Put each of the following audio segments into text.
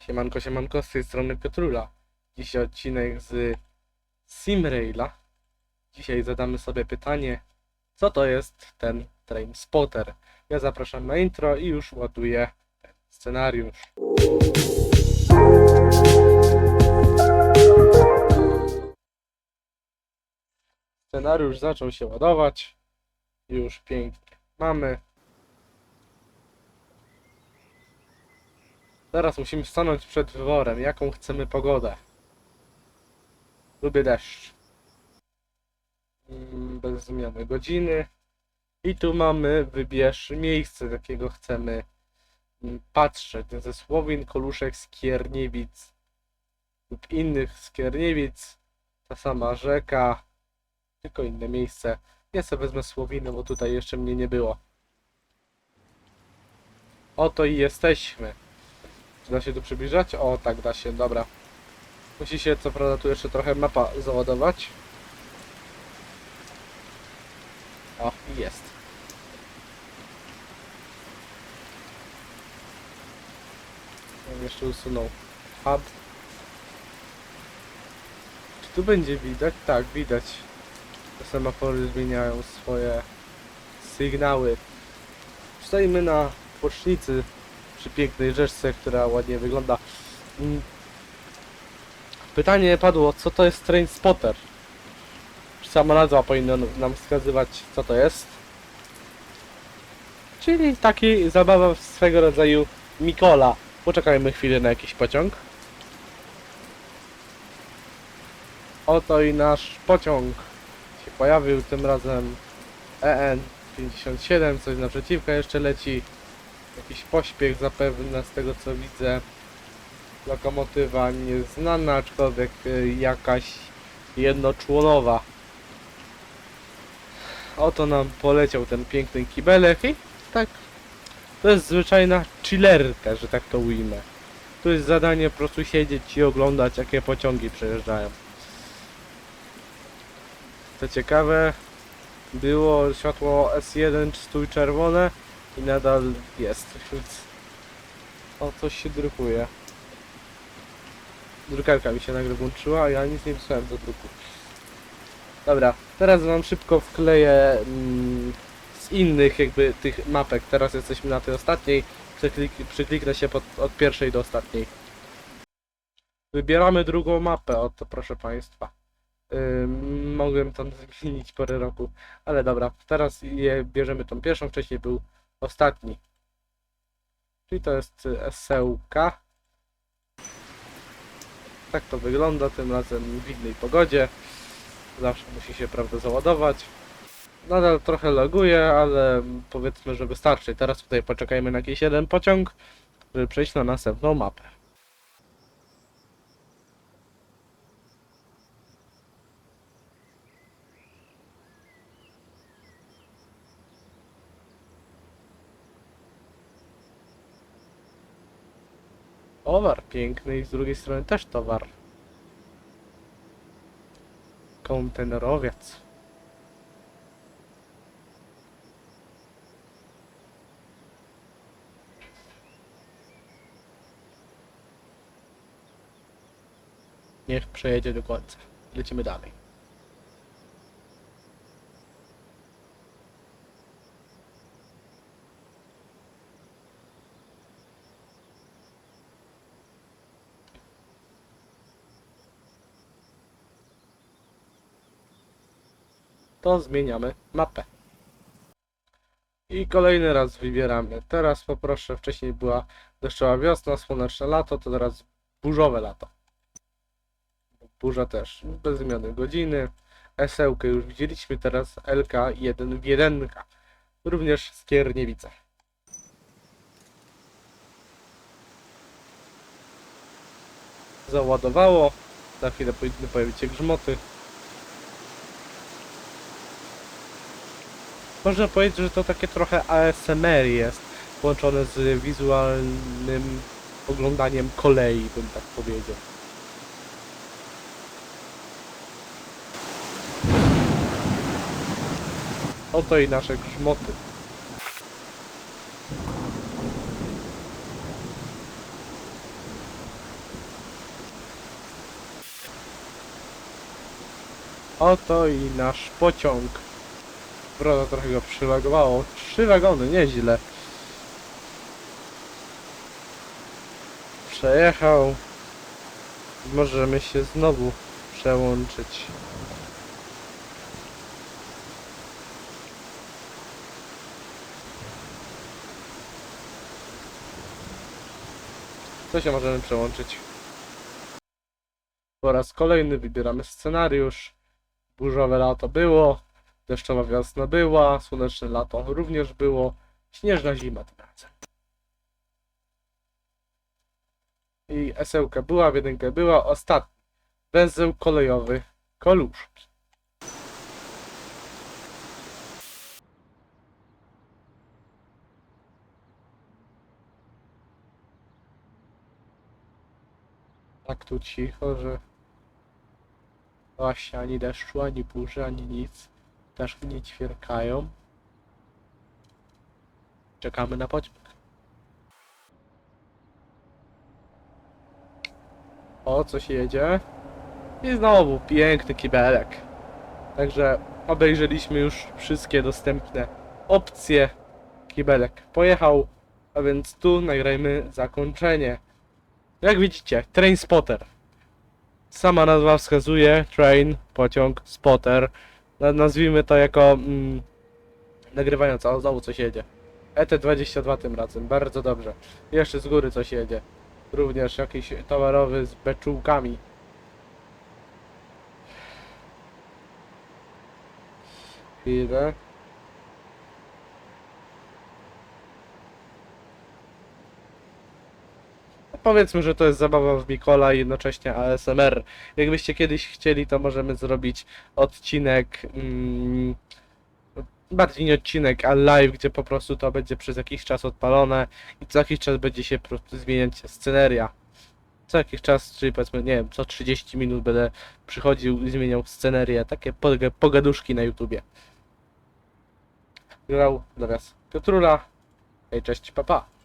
Siemanko, siemanko, z tej strony Piotrula. Dzisiaj odcinek z Simraila. Dzisiaj zadamy sobie pytanie, co to jest ten Train Spotter. Ja zapraszam na intro i już ładuję ten scenariusz. Scenariusz zaczął się ładować. Już pięknie. Mamy. Teraz musimy stanąć przed wyborem, jaką chcemy pogodę. Lubię deszcz. Mm, Bez zmiany godziny. I tu mamy wybierz miejsce, jakiego chcemy mm, patrzeć. Ze Słowin, Koluszek, Skierniewic lub innych Skierniewic. Ta sama rzeka, tylko inne miejsce. Ja sobie wezmę Słowiny, bo tutaj jeszcze mnie nie było. Oto i jesteśmy. Da się tu przybliżać? O, tak da się, dobra. Musi się co prawda tu jeszcze trochę mapa załadować. O, jest. Jeszcze usunął hub. Czy tu będzie widać? Tak, widać. Te semafory zmieniają swoje sygnały. Stoimy na bocznicy przy pięknej rzeczce, która ładnie wygląda. Mm. Pytanie padło, co to jest train spotter? Sama nazwa powinna nam wskazywać, co to jest? Czyli taki zabawa swego rodzaju Mikola. Poczekajmy chwilę na jakiś pociąg. Oto i nasz pociąg się pojawił, tym razem EN57, coś naprzeciwka jeszcze leci. Jakiś pośpiech zapewne z tego co widzę. Lokomotywa nieznana, aczkolwiek y, jakaś jednoczłonowa. Oto nam poleciał ten piękny kibelek i tak to jest zwyczajna chillerka, że tak to ujmę. Tu jest zadanie po prostu siedzieć i oglądać jakie pociągi przejeżdżają. Co ciekawe, było światło S1 stój czerwone i nadal jest, więc o coś się drukuje. Drukarka mi się nagle włączyła, a ja nic nie wysłałem do druku. Dobra, teraz wam szybko wkleję mm, z innych jakby tych mapek. Teraz jesteśmy na tej ostatniej. Przyklik, przykliknę się pod, od pierwszej do ostatniej. Wybieramy drugą mapę, oto proszę państwa. Ym, mogłem tam zmienić porę roku, ale dobra, teraz je bierzemy tą pierwszą, wcześniej był ostatni. Czyli to jest y, SEłka. Tak to wygląda, tym razem w innej pogodzie. Zawsze musi się prawda załadować. Nadal trochę laguje, ale powiedzmy, że wystarczy. Teraz tutaj poczekajmy na jakiś jeden pociąg, żeby przejść na następną mapę. Towar piękny i z drugiej strony też towar. Kontenerowiec. Niech przejedzie do końca. Lecimy dalej. To zmieniamy mapę. I kolejny raz wybieramy. Teraz poproszę, wcześniej była deszczowa wiosna, słoneczne lato, to teraz burzowe lato. Burza też, bez zmiany godziny. Esełkę już widzieliśmy, teraz LK1 w 1. Również Skierniewice. Załadowało. Za chwilę powinny pojawić się grzmoty. Można powiedzieć, że to takie trochę ASMR jest, połączone z wizualnym oglądaniem kolei, bym tak powiedział. Oto i nasze grzmoty. Oto i nasz pociąg. Broda trochę go przylagowało. Trzy wagony, nieźle. Przejechał. Możemy się znowu przełączyć. Co się możemy przełączyć? Po raz kolejny wybieramy scenariusz. Burzowe lato było, deszczowa wiosna była, słoneczne lato również było, śnieżna zima tym razem. I esełka była, jedynka była, ostatni. Węzeł kolejowy Koluszki. Tak tu cicho, że właśnie ani deszczu, ani burzy, ani nic. Ptaszki nie ćwierkają. Czekamy na pociąg. O, coś jedzie. I znowu piękny kibelek. Także obejrzeliśmy już wszystkie dostępne opcje. Kibelek pojechał, a więc tu nagrajmy zakończenie. Jak widzicie, train spotter. Sama nazwa wskazuje, train, pociąg, spotter. Na- Nazwijmy to jako mm, nagrywająca. O, znowu coś jedzie. ET22 tym razem, bardzo dobrze. Jeszcze z góry coś jedzie. Również jakiś towarowy z beczułkami. Chwilę. Powiedzmy, że to jest zabawa w Mikola i jednocześnie ASMR. Jakbyście kiedyś chcieli, to możemy zrobić odcinek. Mm, bardziej nie odcinek, a live, gdzie po prostu to będzie przez jakiś czas odpalone i co jakiś czas będzie się po prostu zmieniać sceneria. Co jakiś czas, czyli powiedzmy, nie wiem, co 30 minut będę przychodził i zmieniał scenerię. Takie poga- pogaduszki na YouTubie. Grał dla was Piotrula. Hej, cześć, papa. Pa.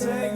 take